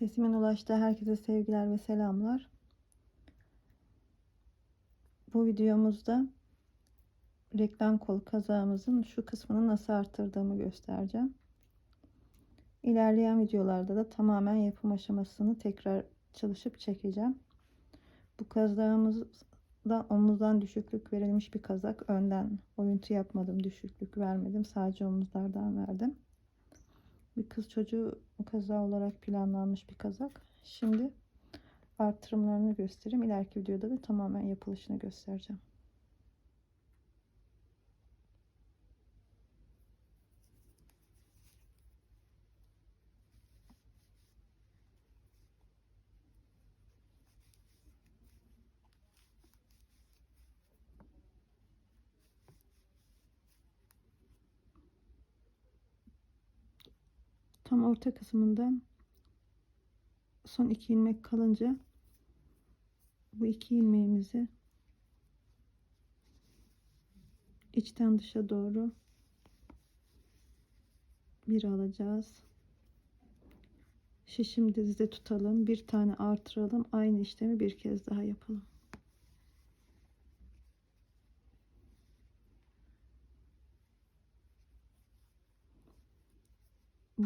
Sesimin ulaştığı herkese sevgiler ve selamlar. Bu videomuzda reklam kol kazağımızın şu kısmını nasıl arttırdığımı göstereceğim. İlerleyen videolarda da tamamen yapım aşamasını tekrar çalışıp çekeceğim. Bu kazağımızda omuzdan düşüklük verilmiş bir kazak. Önden oyuntu yapmadım, düşüklük vermedim. Sadece omuzlardan verdim. Bir kız çocuğu kaza olarak planlanmış bir kazak. Şimdi artırımlarını göstereyim. İleriki videoda da tamamen yapılışını göstereceğim. Tam orta kısmından son iki ilmek kalınca bu iki ilmeğimizi içten dışa doğru bir alacağız. Şişim dizde tutalım. Bir tane artıralım. Aynı işlemi bir kez daha yapalım.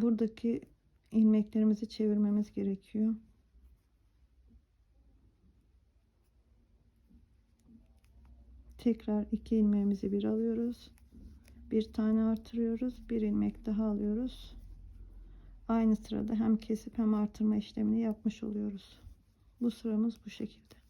Buradaki ilmeklerimizi çevirmemiz gerekiyor. Tekrar iki ilmeğimizi bir alıyoruz. Bir tane artırıyoruz. Bir ilmek daha alıyoruz. Aynı sırada hem kesip hem artırma işlemini yapmış oluyoruz. Bu sıramız bu şekilde.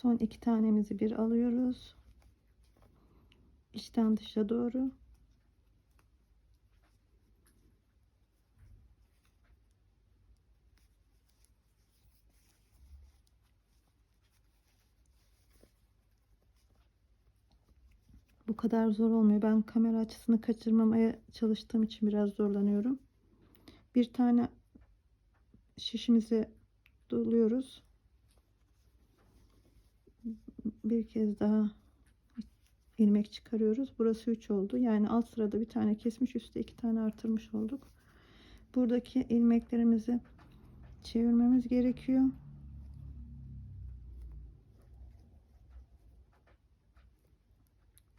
Son iki tanemizi bir alıyoruz. İçten dışa doğru. Bu kadar zor olmuyor. Ben kamera açısını kaçırmamaya çalıştığım için biraz zorlanıyorum. Bir tane şişimizi doluyoruz bir kez daha ilmek çıkarıyoruz. Burası 3 oldu. Yani alt sırada bir tane kesmiş üstte iki tane artırmış olduk. Buradaki ilmeklerimizi çevirmemiz gerekiyor.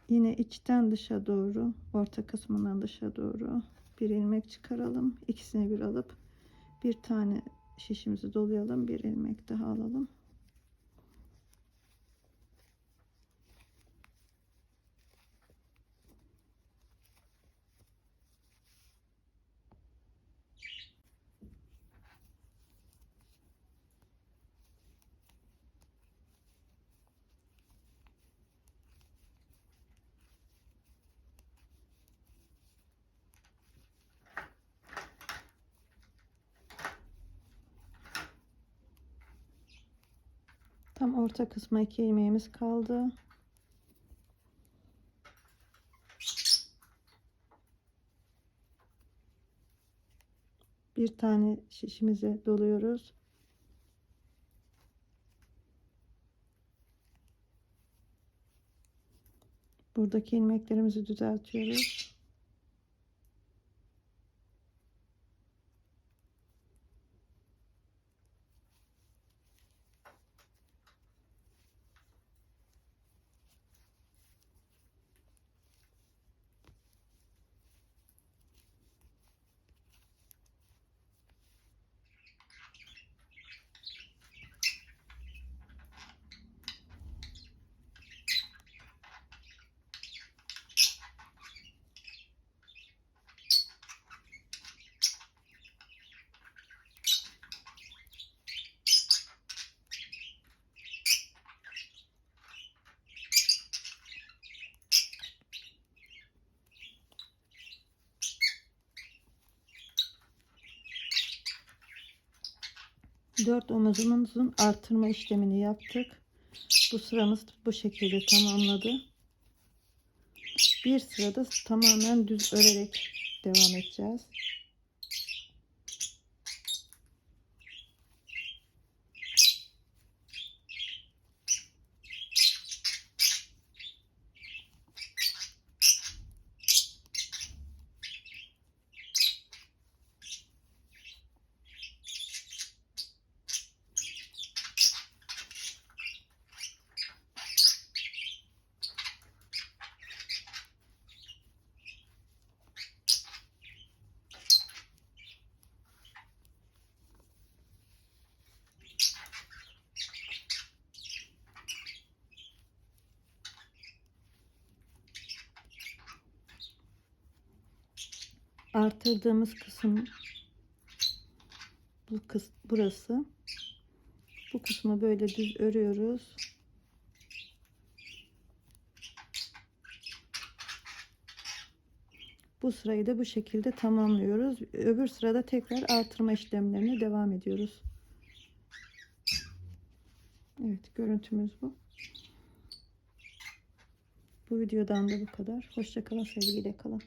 Yine içten dışa doğru, orta kısmından dışa doğru bir ilmek çıkaralım. İkisini bir alıp bir tane şişimizi dolayalım. Bir ilmek daha alalım. Tam orta kısma iki ilmeğimiz kaldı. Bir tane şişimize doluyoruz. Buradaki ilmeklerimizi düzeltiyoruz. Dört omuzumuzun artırma işlemini yaptık. Bu sıramız bu şekilde tamamladı. Bir sırada tamamen düz örerek devam edeceğiz. Artırdığımız kısım bu kıs burası. Bu kısmı böyle düz örüyoruz. Bu sırayı da bu şekilde tamamlıyoruz. Öbür sırada tekrar artırma işlemlerine devam ediyoruz. Evet, görüntümüz bu. Bu videodan da bu kadar. Hoşça kalın, sevgiyle kalın.